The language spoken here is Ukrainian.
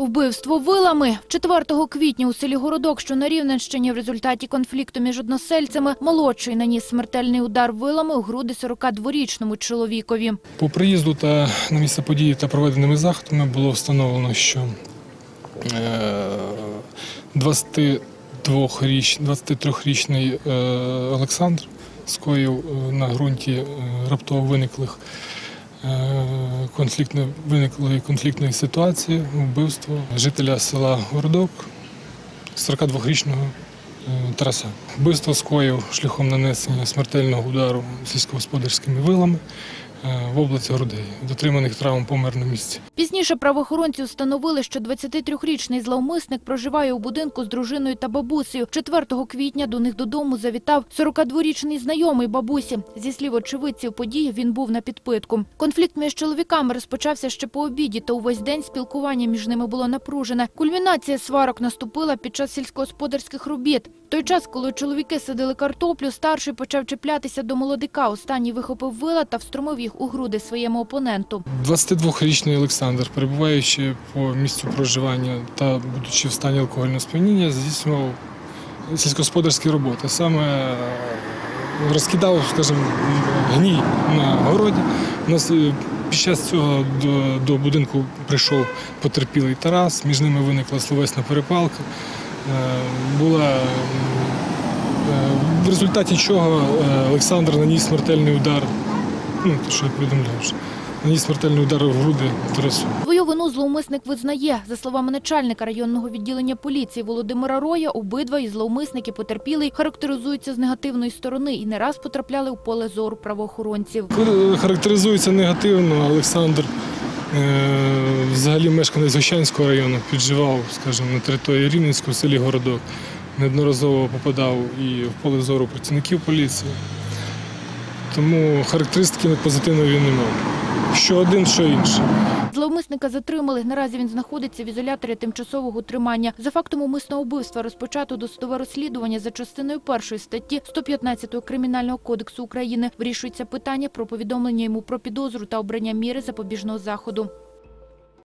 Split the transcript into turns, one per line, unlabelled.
Вбивство вилами 4 квітня у селі Городок, що на Рівненщині, в результаті конфлікту між односельцями, молодший наніс смертельний удар вилами у груди 42-річному чоловікові.
По приїзду та на місце події та проведеними заходами було встановлено, що е, 22-річ- 23-річний е, Олександр скоїв е, на ґрунті е, раптово виниклих е, конфліктно, виникли конфліктної ситуації, вбивство жителя села Городок, 42-річного е, Тараса. Вбивство скоїв шляхом нанесення смертельного удару сільськогосподарськими вилами е, в області грудей. Дотриманих травм помер на місці.
Пізніше правоохоронці встановили, що 23-річний зловмисник проживає у будинку з дружиною та бабусею. 4 квітня до них додому завітав 42-річний знайомий бабусі. Зі слів очевидців події, він був на підпитку. Конфлікт між чоловіками розпочався ще по обіді, та увесь день спілкування між ними було напружене. Кульмінація сварок наступила під час сільськогосподарських робіт. Той час, коли чоловіки садили картоплю, старший почав чіплятися до молодика. Останній вихопив вила та встромив їх у груди своєму опоненту.
22-річний Олександр, перебуваючи по місцю проживання та будучи в стані алкогольного сп'яніння, здійснював сільськогосподарські роботи. Саме е, розкидав, скажімо, гній на городі. У нас е, під час цього до, до будинку прийшов потерпілий Тарас, між ними виникла словесна перепалка. Е, Була в результаті чого Олександр наніс смертельний удар. Ну, що я повідомляв. вже. Наніс смертельний удар в груди Тарасу.
Свою вину зловмисник визнає. За словами начальника районного відділення поліції Володимира Роя, обидва і зловмисники потерпілий характеризуються з негативної сторони і не раз потрапляли у поле зору правоохоронців.
Характеризується негативно. Олександр е, взагалі мешканець Гощанського району, підживав, скажімо, на території Рівненського в селі Городок. Неодноразово попадав і в поле зору працівників поліції. Тому характеристики позитивної він не мав. Що один, що інший.
Зловмисника затримали. Наразі він знаходиться в ізоляторі тимчасового тримання. За фактом умисного вбивства розпочато досудове розслідування за частиною першої статті 115 Кримінального кодексу України. Вирішується питання про повідомлення йому про підозру та обрання міри запобіжного заходу.